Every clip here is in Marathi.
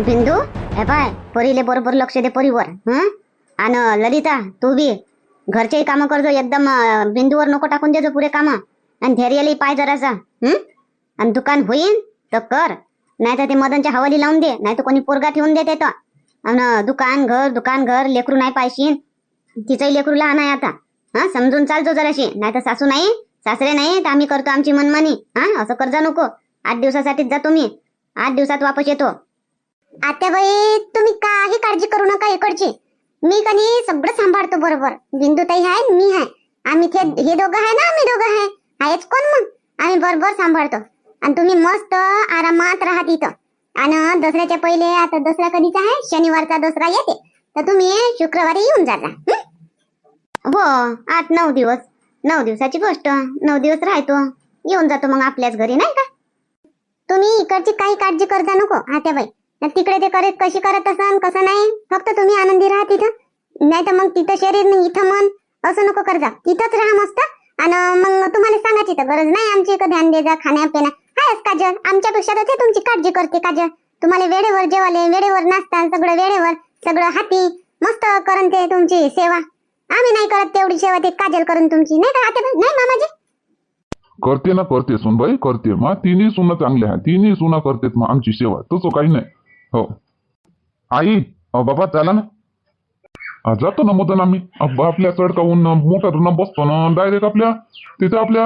बिंदू हे पाय परीले बरोबर लक्ष दे परीवर हं? आणि ललिता तू बी घरचेही कामं करजो एकदम बिंदूवर नको टाकून देजो पुरे कामं. आणि धैर्यालाही पाय जरासा हं? आणि दुकान होईन तर कर. नाही तर ते मदनच्या हवाली लावून दे नाही तर कोणी पोरगा ठेवून देते तर आणि दुकान घर दुकान घर लेकरू नाही पाहिशीन तिचंही लेकरू लहान आहे आता हा? समजून चालतो जराशी. नाही तर सासू नाही सासरे नाही तर आम्ही करतो आमची मनमानी हा? असं कर्जा नको. आठ दिवसासाठीच जातो मी आठ दिवसात वापस येतो. आत्याबाई तुम्ही काही काळजी करू नका इकडची. मी कधी सगळं सांभाळतो बरोबर. बिंदुताई आहे मी आहे आम्ही ते हे दोघं आहे ना आम्ही दोघं आहे आहेच कोण मग? आम्ही बरोबर सांभाळतो. आणि तुम्ही मस्त आरामात राहा तिथं. आणि दसऱ्याच्या पहिले आता दसरा कधीचा आहे? शनिवारचा दसरा येते. तर तुम्ही शुक्रवारी येऊन जाता हो? आठ नऊ दिवस. नऊ दिवसाची गोष्ट. नऊ दिवस राहतो. येऊन जातो मग आपल्याच घरी नाही का? तुम्ही इकडची काही काळजी करता नको आत्याबाई तिकडे ते करत कशी करत असन कसं नाही फक्त तुम्ही आनंदी राहा तिथं. नाही तर मग तिथं शरीर नाही इथं मन असं नको करजा तिथंच राहा मस्त. आणि मग तुम्हाला सांगायची तर गरज नाही आमची इकडे ध्यान दे जा खाण्या हायच काजल आमच्यापेक्षा तर ते तुमची काळजी करते काजल. तुम्हाला वेळेवर जेवाले वेळेवर नाश्ता सगळं वेळेवर सगळं हाती. मस्त करून ते तुमची सेवा. आम्ही नाही करत तेवढी सेवा ते काजल करून तुमची. नाही का आत्याबाई नाही मामाजी? करते ना करते सुनबाई करते. मग तिन्ही सुना चांगले आहे तिन्ही सुना करतेत मग आमची सेवा. तसं काही नाही. हो. आई अ, बाबा चला ना? अ, जातो ना मदन आम्ही. अ, आपल्या सडकावून मोटर बसतो ना डायरेक्ट आपल्या तिथं आपल्या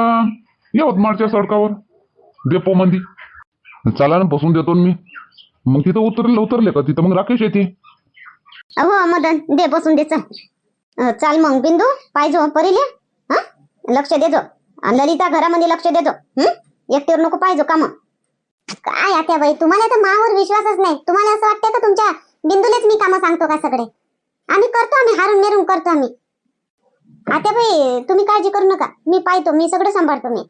यवतमाळच्या सडकावर डेपो मध्ये चला ना बसून देतो ना मी. मग तिथं उतरले उतरले का तिथं? मग राकेश येते. हो मदन दे बसून दे चल. अं, चाल मग बिंदू. पाहिजो परीले हा? लक्ष देजो आणि ललिता घरामध्ये लक्ष देजो हं? एकटीवर नको पाहिजो काम. काय आता बाई तुम्हाला तर मावर विश्वासच नाही. तुम्हाला असं वाटतं का तुमच्या बिंदूलेच मी कामं सांगतो का सगळे? आम्ही करतो आम्ही हारून मेरून करतो आम्ही. आता बाई तुम्ही काळजी करू नका. मी पाहतो मी सगळं सांभाळतो मी.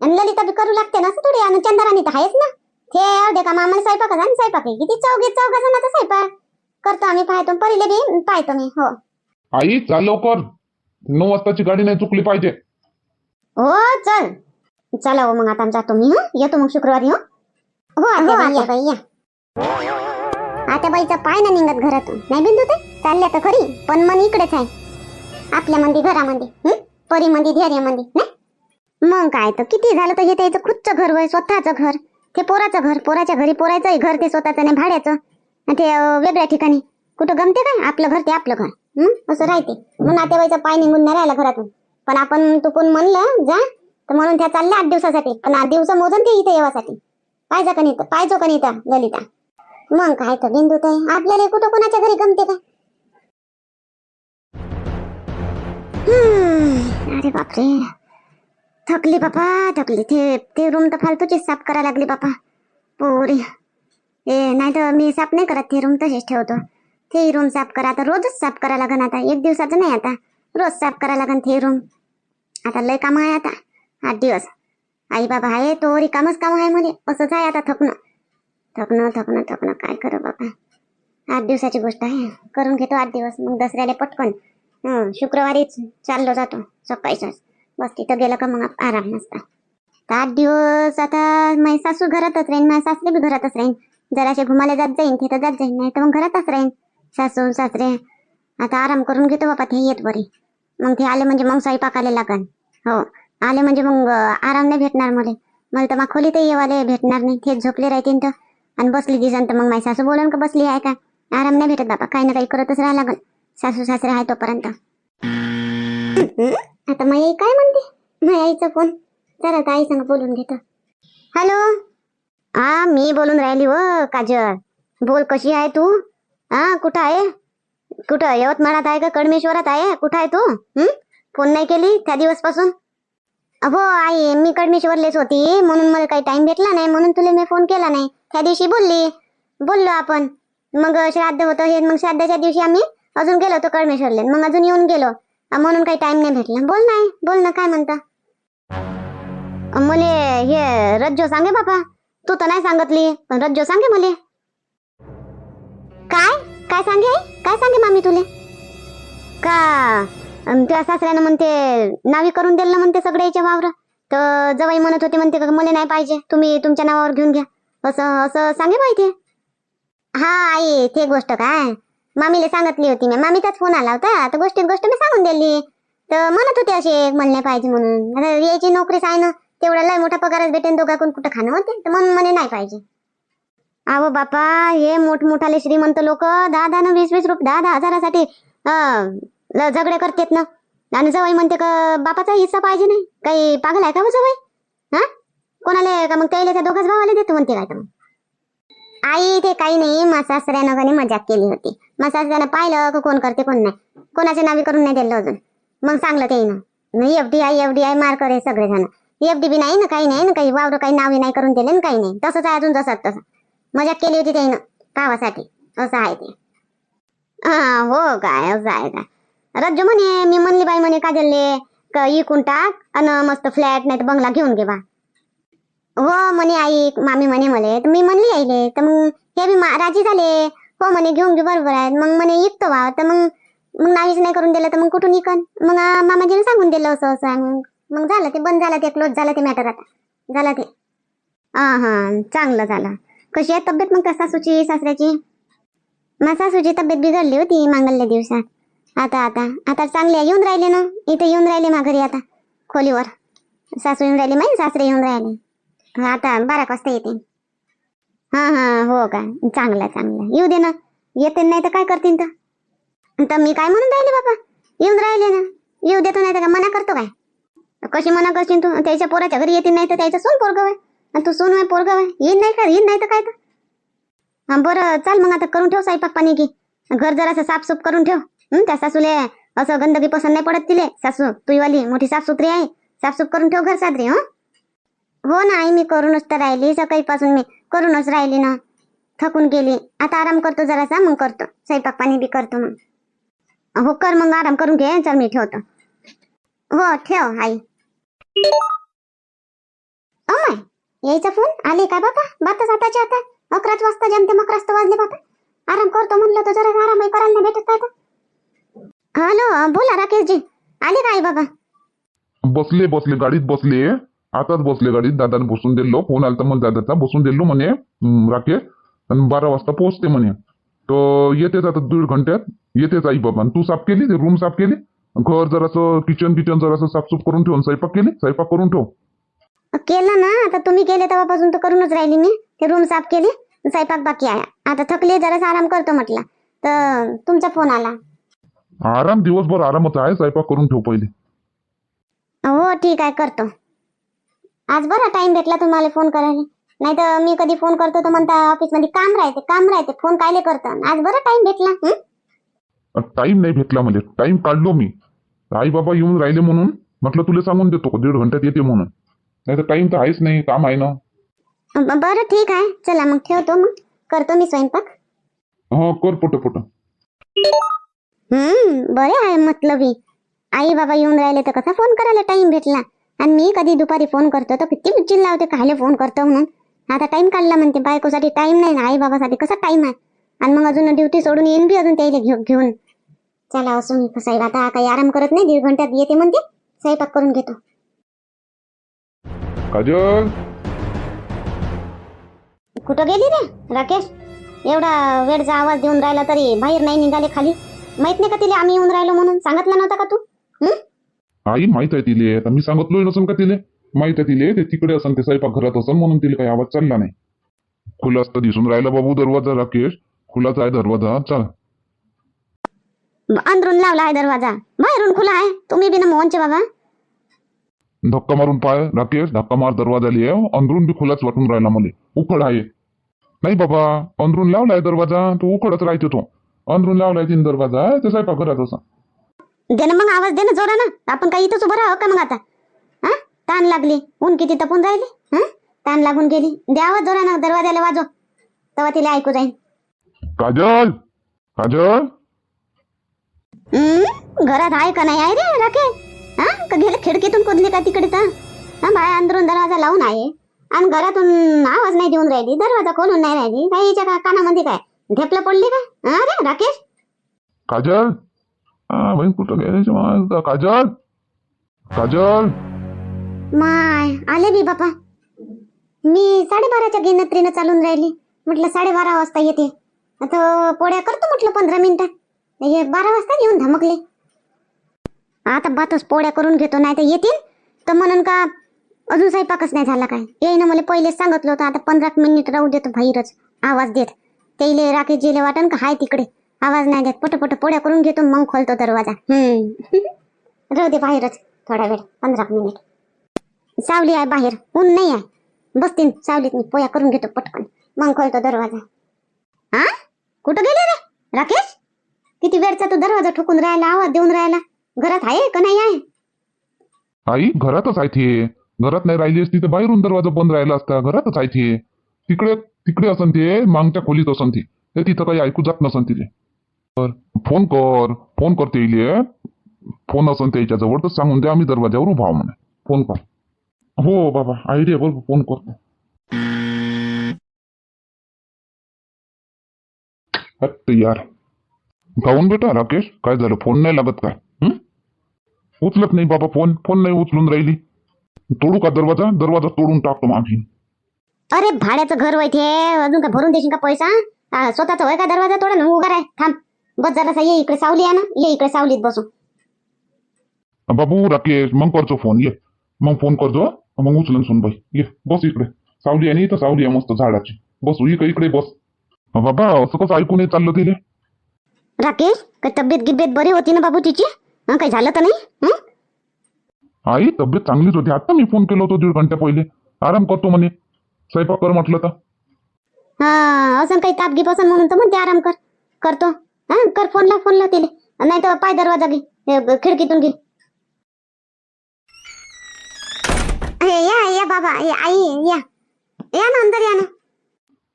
आणि ललिता बी करू लागते ना असं थोडी आणि चंद्राणी तर आहेच ना. ते अर्धे काम आम्हाला स्वयंपाक आणि स्वयंपाक आहे. किती चौघे चौघा जणांचा स्वयंपाक करतो आम्ही पाहतो. परीले बी पाहतो मी हो. आई चाल लवकर. नऊ वाजताची गाडी नाही चुकली पाहिजे. हो चल. चला हो मग आता जातो मी हं? येतो मग शुक्रवारी हो. हो आता बाई या. आता बाईचा पाय ना निघत घरातून. नाही बिंदू ते? चालल्या तर खरी पण मन इकडेच आहे. आपल्या मंदी घरामध्ये हं? परी मंदी धैर्य मंदी नाही? मग काय तर किती झालं तर हे त्याचं खुदचं घर होय स्वतःचं घर. ते पोराचं घर पोराच्या घरी पोरायचंही घर ते स्वतःचं नाही भाड्याचं. आणि ते वेगळ्या ठिकाणी. कुठं गमते काय? आपलं घर ते आपलं घर. हं? असं राहते. मग नातेवाईचा पाय निघून नाही राहिला घरातून. पण आपण तुकून म्हणलं जा. तर म्हणून त्या चालल्या आठ दिवसासाठी. पण आठ दिवस मोजून ते इथे येवासाठी. पाहिजे का नाही तर पाहिजो कनिता ललिता मग काय तर बिंदू ते. आपल्याला कुठं कोणाच्या घरी गमते का? अरे बापरे. थकली बापा थकली. ते ते रूम तर फालतूचीच साफ करायला लागली बापा. पोरी. ए नाही तर मी साफ नाही करत ते रूम तसेच ठेवतो. ते रूम साफ करा आता रोजच साफ करा लागन आता. एक दिवसाचं नाही आता. रोज साफ करा लागन ते रूम आता लय काम आहे आता. आठ दिवस. आई बाबा आहे तो रिकामच काम आहे मध्ये असंच आहे आता थकणं. थकणं थकणं थकणं. काय करू बाबा? आठ दिवसाची गोष्ट आहे. करून घेतो आठ दिवस. मग दसऱ्याला पटकन. शुक्रवारीच चाललो जातो. सकाळीच. बस तिथं गेलं का मग आराम नसता तर आठ दिवस आता माझी सासू घरातच राहीन. माझ्या सासरे बी घरातच राहीन. जराशे घुमाले जात जाईन तिथं जात जाईन. नाही तर मग घरातच राहीन. सासू सासरे. आता आराम करून घेतो बाबा. ते येत बरी. मग ते आले म्हणजे मग स्वयंपाकाला लागन. हो. आले म्हणजे मग आराम नाही भेटणार मला. मला तर मग खोलीतही येवाले भेटणार नाही. थेट झोपले राहतील तर. आणि बसली दिसन तर मग माझी सासू बोलून का बसली आहे का? आराम नाही भेटत बापा. काही ना काही करतच राहा लागल. सासू सासरे आहे तोपर्यंत. आता मग आई काय म्हणते? माझ्या आईचा फोन. चला आता आई सांग बोलून घेतो. हॅलो? हा मी बोलून राहिली व काजल. बोल कशी आहे तू? हा कुठं आहे? कुठं यवतमाळात आहे का? कडमेश्वरात आहे? कुठं आहे तू? फोन नाही केली त्या दिवसपासून? अहो आई मी कडमेश्वरलेच होती म्हणून मला काही टाइम भेटला नाही म्हणून तुला मी फोन केला नाही. त्या दिवशी बोलली बोललो आपण. मग श्राद्ध होतं हे मग श्राद्धाच्या दिवशी आम्ही अजून गेलो होतो कडमेश्वरले मग अजून येऊन गेलो. म्हणून काही टाइम नाही भेटला. बोल नाही बोल ना काय म्हणता? अं, मले हे रज्जो सांगे बापा. तू तर नाही सांगितली पण रज्जो सांगे मले. काय? काय सांगे काय सांगे मामी तुले? का? अं, त्या सासऱ्यानं म्हणते नावी करून दिलं म्हणते सगळे याच्या वावर. तर जवाई म्हणत होते म्हणते का मला नाही पाहिजे तुम्ही तुमच्या नावावर घेऊन घ्या. असं असं सांगे पाहिजे हा आई ते गोष्ट काय? मामीला सांगितली होती मी. मामीचाच फोन आला होता. तर गोष्टीत गोष्ट मी सांगून दिली. तर म्हणत होते असे म्हणले पाहिजे म्हणून. आता याची नोकरीच आहे ना तेवढा लय मोठा पगारच भेटेन दोघाकडून कुठं खाणं होते. तर म्हणून म्हणे नाही पाहिजे. अहो बापा हे मोठमोठाले श्रीमंत लोक दहा दहा वीस वीस रुपये दहा दहा हजारासाठी अं, ल- झगडे करतेत ना. आणि जवळ म्हणते का बापाचा हिस्सा पाहिजे नाही. काही पागल आहे का हो जवाई हा? कोणाला का मग त्याला त्या दोघाच भावाला देतो म्हणते काय तर मग. आई ते काही नाही. मा सासऱ्यानं कधी मजाक केली होती. मा सासऱ्यानं पाहिलं का कोण करते कोण नाही. कोणाच्या नावी करून नाही दिलं अजून. मग सांगलं ते ना F D I F D I मार करे सगळे जण एफ डी बी नाही ना काही नाही ना काही वावर काही नावी नाही करून दिले ना काही नाही. तसंच आहे अजून जसं तसं. मजाक केली होती त्यानं गावासाठी असं आहे ते. हा हो काय असं आहे काय. रज्जू म्हणे मी म्हणली बाई म्हणे काजलले का इकून टाक अन मस्त फ्लॅट नाही तर बंगला घेऊन घे बा. हो म्हणे आई मामी म्हणे मले तर मी म्हणली आईले तर मग हे बी मा- राजी झाले. हो म्हणे घेऊन घे बरोबर आहे. मग म्हणे इकतो बा. तर मग मग नाहीच नाही करून दिलं तर मग कुठून इकन? मग मामाजीने सांगून दिलं असं असं मग मग झालं ते बंद झालं ते क्लोज झालं ते मॅटर आता. झालं ते. हा हा चांगलं झालं. कशी आहे तब्येत मग? त्या सासूची सासऱ्याची? मग सासूची तब्येत बिघडली होती मांगल्या दिवसात. आता आता. आता चांगले आहे येऊन राहिले ना? इथे येऊन राहिले माघारी आता खोलीवर. सासू येऊन राहिले माहिती सासरे येऊन राहिले. आता बारा वाजता येते. हा हा हो का? चांगला चांगला. येऊ दे ना. येते नाही तर काय करतील तर? तर मी काय म्हणून राहिले बाबा? येऊन राहिले ना. येऊ देतो नाही तर काय? मना करतो काय? कशी मना करशील तू? त्याच्या पोराच्या घरी येतील नाही तर त्याचं सोन पोरग आहे आणि तू सोन आहे पोरग आहे येईन नाही का? येईन नाही तर काय तर? हा बरं चाल मग आता करून ठेव स्वयंपाक पाणी की. घर जरासं साफसूफ करून ठेव. हं, त्या सासूले असं गंदगी पसंत नाही पडत तिले. सासू तुईवाली मोठी साफसुथरी आहे. साफसूफ करून ठेव घर साजरी हं? हो ना आई मी करूनच तर राहिली. सकाळीपासून मी करूनच राहिली ना. थकून गेली. आता आराम करतो जरासा मग करतो. स्वयंपाक पाणी बी करतो मग. हो कर मग आराम करून घे. चल मी ठेवतो. हो ठेव आई. अमाय यायचा फोन? आले काय बापा? बातच आताच्या आता. अकराच वाजता जमते मकराच वाजले बापा. आराम करतो म्हणलं तर जरा आरामही करायला नाही भेटत काय तर. हॅलो बोला राकेशजी. आले का आई बाबा? बसले बसले गाडीत बसले. आताच बसले गाडीत. दादाने बसून दिलो. फोन आलता मग दादाचा. बसून दिलो म्हणे राकेश. आणि बारा वाजता पोहोचते म्हणे. तर येतेच आता दीड घंट्यात. येतेच आई बाबा. आणि तू साफ केली? ते रूम साफ केली? घर जरासं किचन किचन जरासं साफसूफ करून ठेवून स्वयंपाक केली? स्वयंपाक करून ठेव. केलं ना. आता तुम्ही केले तेव्हापासून तर करूनच राहिली मी. ते रूम साफ केली. स्वयंपाक बाकी आहे. आता थकली जरासा आराम करतो म्हटलं. तर तुमचा फोन आला. आराम दिवसभर आरामच आहे स्वयंपाक करून ठेव पहिले. हो ठीक आहे करतो. आज बरा टाइम भेटला तुम्हाला फोन करायला. नाही तर मी कधी फोन करतो तर म्हणता ऑफिसमध्ये काम राहते काम राहते. फोन कायले करतो? आज बरा टाइम भेटला? टाइम नाही भेटला म्हणजे. टाइम काढलो मी. आई बाबा येऊन राहिले म्हणून म्हटलं तुला सांगून देतो दीड घंट्यात येते म्हणून. नाही तर टाइम तर आहेच नाही काम आहे ना. बरं ठीक आहे. चला मग ठेवतो मग. करतो मी स्वयंपाक. हा कर पट पट हम्म बरे आहे मतलबी आई बाबा येऊन राहिले तर कसा फोन करायला टाइम भेटला? आणि मी कधी दुपारी फोन करतो तर किती बिच्चिल लावते कायले फोन करतो म्हणून? आता टाइम काढला म्हणते बायकोसाठी टाइम नाही ना आई बाबासाठी कसा टाइम आहे? आणि मग अजून ड्युटी सोडून येईन बी अजून त्याला घेऊ घेऊन. चला असं मी साहेब आता काही आराम करत नाही दीड घंट्यात येते म्हणते स्वयंपाक करून घेतो. काजल? कुठं गेली रे राकेश? एवढा वेळचा आवाज देऊन राहिला तरी बाहेर नाही निघाले खाली. माहीत नाही का तिला आम्ही येऊन राहिलो म्हणून? सांगितलं नव्हतं का तू? आई माहीत आहे तिले. आता मी सांगितलोय नसन का तिले? माहीत आहे तिले. ते तिकडे असन ते स्वयंपाक घरात असन म्हणून तिला काही आवाज चालला नाही. खुला असतं दिसून राहिला बाबू दरवाजा राकेश. खुलाच आहे दरवाजा. चल. अंदरून लावला आहे दरवाजा. बाहेरून खुला आहे. तुम्ही बी ना मोहनचे बाबा. धक्का मारून पाय. राकेश धक्का मार दरवाजा लिहे अंदरून बी खुलाच वाटून राहिला मला. उखड आहे. नाही बाबा अंदरून लावलाय दरवाजा. तो उखडच राहते तो. अंदरून लावलाय तीन दरवाजा ते स्वयंपाक घरात असा दे ना मग आवाज दे ना जोरा ना आपण काही इथंच उभं राहू का मग आता? हा? ताण लागली. ऊन किती तपून राहिली? हा? ताण लागून गेली. दे आवाज जोरा ना दरवाजाला वाजव. तेव्हा तिला ऐकू जाईल काजल! काजल! हम्म, घरात आहे का नाही? आहे रे राखे. हा? का गेले खिडकीतून कुदली का तिकडे तर? हा बाय अंदरून दरवाजा लावून आहे. आणि घरातून आवाज नाही देऊन राहिली. दरवाजा खोलून नाही राहिली. काही हिच्या का कानामध्ये काय? ढेपलं पडली का? हा रे राकेश? काजल? हा बहीण कुठं गेली? काजल? काजल? माय आले बी बापा. मी साडेबाराच्या गिनत्रीनं चालून राहिली. म्हटलं साडेबारा वाजता येते. आता पोळ्या करतो म्हटलं पंधरा मिनिटात हे बारा वाजता येऊन धमकले. आता बातच पोळ्या करून घेतो नाही तर येतील. तर म्हणून का अजून स्वयंपाकच नाही झाला काय? येईन मला पहिलेच सांगितलं होतं आता पंधरा मिनिट राहू देतो बाहेरच. आवाज देत. तेले राकेश जेले वाटन का? हाय तिकडे. आवाज नाही देत. पट पट पोळ्या करून घेतो मग खोलतो दरवाजा. हम्म. राहू दे बाहेरच. थोडा वेळ. पंधरा मिनिट. सावली आहे बाहेर. ऊन नाही आहे. बसतीन सावलीत मी. पोया करून घेतो पटकन. मग खोलतो दरवाजा. हा कुठं गेले रे? राकेश? किती वेळचा तो दरवाजा ठोकून राहिला आवाज देऊन राहिला? घरात आहे का नाही आहे? आई घरातच आहे घरात नाही राहिली असती तर बाहेरून दरवाजा बंद राहिला असता. घरातच आहे तिकडे तिकडे असन ते मागच्या खोलीत असन ती. ते तिथं काही ऐकू जात नसन तिथे तर फोन कर फोन कर ते फोन असन त्याच्याजवळ तर सांगून दे आम्ही दरवाजावर उभा म्हणे. फोन कर. हो बाबा आई रे बोल फोन करतो यार काहून बेटा राकेश काय झालं? फोन नाही लागत काय उचलत नाही बाबा फोन. फोन नाही उचलून राहिली. तोडू का दरवाजा? दरवाजा तोडून टाकतो माझी अरे भाड्याचं घर ते. अजून काय भरून देशील का पैसा? स्वतःचा वय का दरवाजा तोडा ना? उभा राह थांब. बस जरासा ये इकडे सावली आहे ना. ये इकडे सावलीत बसू बाबू राकेश मग करतो फोन ये. मग फोन करतो मग उचलन सुन बाई. ये बस इकडे. सावली आहे तर सावली आहे मस्त झाडाची. बसू इकडे इकडे बस. बाबा असं कसं ऐकून येत चाललं तिले? राकेश काय तब्येत गिब्येत बरी होती ना बाबू तिची? हं, काही झालं तर नाही? आई तब्येत चांगलीच होती. आता मी फोन केला होतो दीड घंट्या पहिले. आराम करतो म्हणे. स्वयंपाक कर म्हटलं तर? हा असं काही ताप गिप असं म्हणून तर म्हणते आराम कर. करतो. हा कर फोन लाव फोन लाव तिले. नाही तर पाय दरवाजा घे हे, खिडकीतून घे. या या बाबा या आई या. या ना अंदर या ना.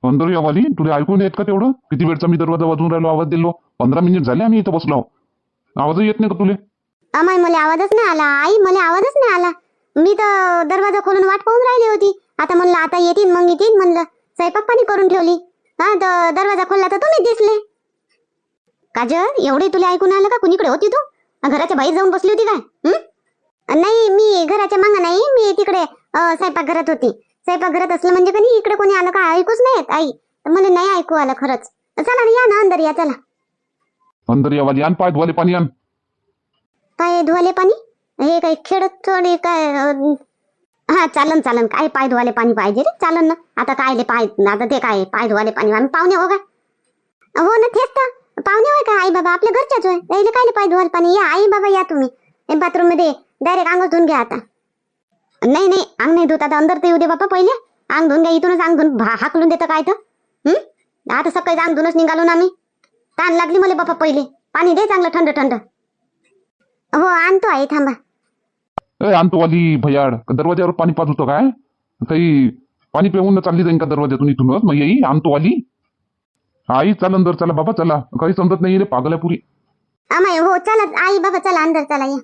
अंदर या वाली. तुला ऐकून येत का तेवढं? किती वेळचा मी दरवाजा वाजवून राहिलो आवाज दिलो? पंधरा मिनिट झाले आम्ही इथं बसलो आहो. आवाजही येत नाही का तुले? अमाय मला आवाजच नाही आला. आई मला आवाजच नाही आला. मी तर दरवाजा खोलून वाट पाहून राहिली होती. आता म्हणलं आता येतील मग येतील म्हणलं. स्वयंपाक पाणी करून ठेवली. हा दरवाजा खोलला तर तुम्ही दिसले. काजल एवढे तुला ऐकून आलं का? कुणीकडे होती तू? घराच्या बाहेर जाऊन बसली होती काय? नाही मी घराच्या मागं नाही. मी तिकडे अं, स्वयंपाकघरात होती. स्वयंपाकघरात असलं म्हणजे का नाही इकडे कोणी आलं का? ऐकूच नाही येत आई. तर मला नाही ऐकू आलं खरंच. चला ना या ना अंदर या चला. अंदर या वाली आण पाय धुवाले पाणी आण. पाय धुवाले पाणी? हे काही खेळत थोडी काय हा चालन चालन. काय पाय धुवाले पाणी पाहिजे रे. चालन ना. आता काय पाय आता ते काय पाय धुवाले पाणी आम्ही पाहुणे हो का? हो ना तेच तर. पाहुणे होय का? आई बाबा आपल्या घरच्याच होय. राहिले काय पाय धुवाले पाणी? या आई बाबा या तुम्ही. बाथरूममध्ये डायरेक्ट अंग धुवून घ्या आता. नाही नाही अंग नाही धुत. आता अंदर तर येऊ दे बापा पहिले. अंग धुवून घ्या इथूनच अंग धुवून भा- हाकलून देतं काय तर. हम्म आता सकाळी अंग धुवूनच निघालो ना आम्ही. ताण लागली मला बापा पहिले. पाणी दे चांगलं थंड थंड. हो आणतो आई थांबा. ए आंतोवाली भयाड. दरवाज्यावर पाणी पाजवतो काय? काही पाणी पिऊन चालली जाईन का दरवाज्यातून इथूनच मग येई आंतोवाली आई चाल अंदर चला बाबा चला. काही समजत नाही रे पागल पुरी हो चला आई बाबा चला अंदर चला या.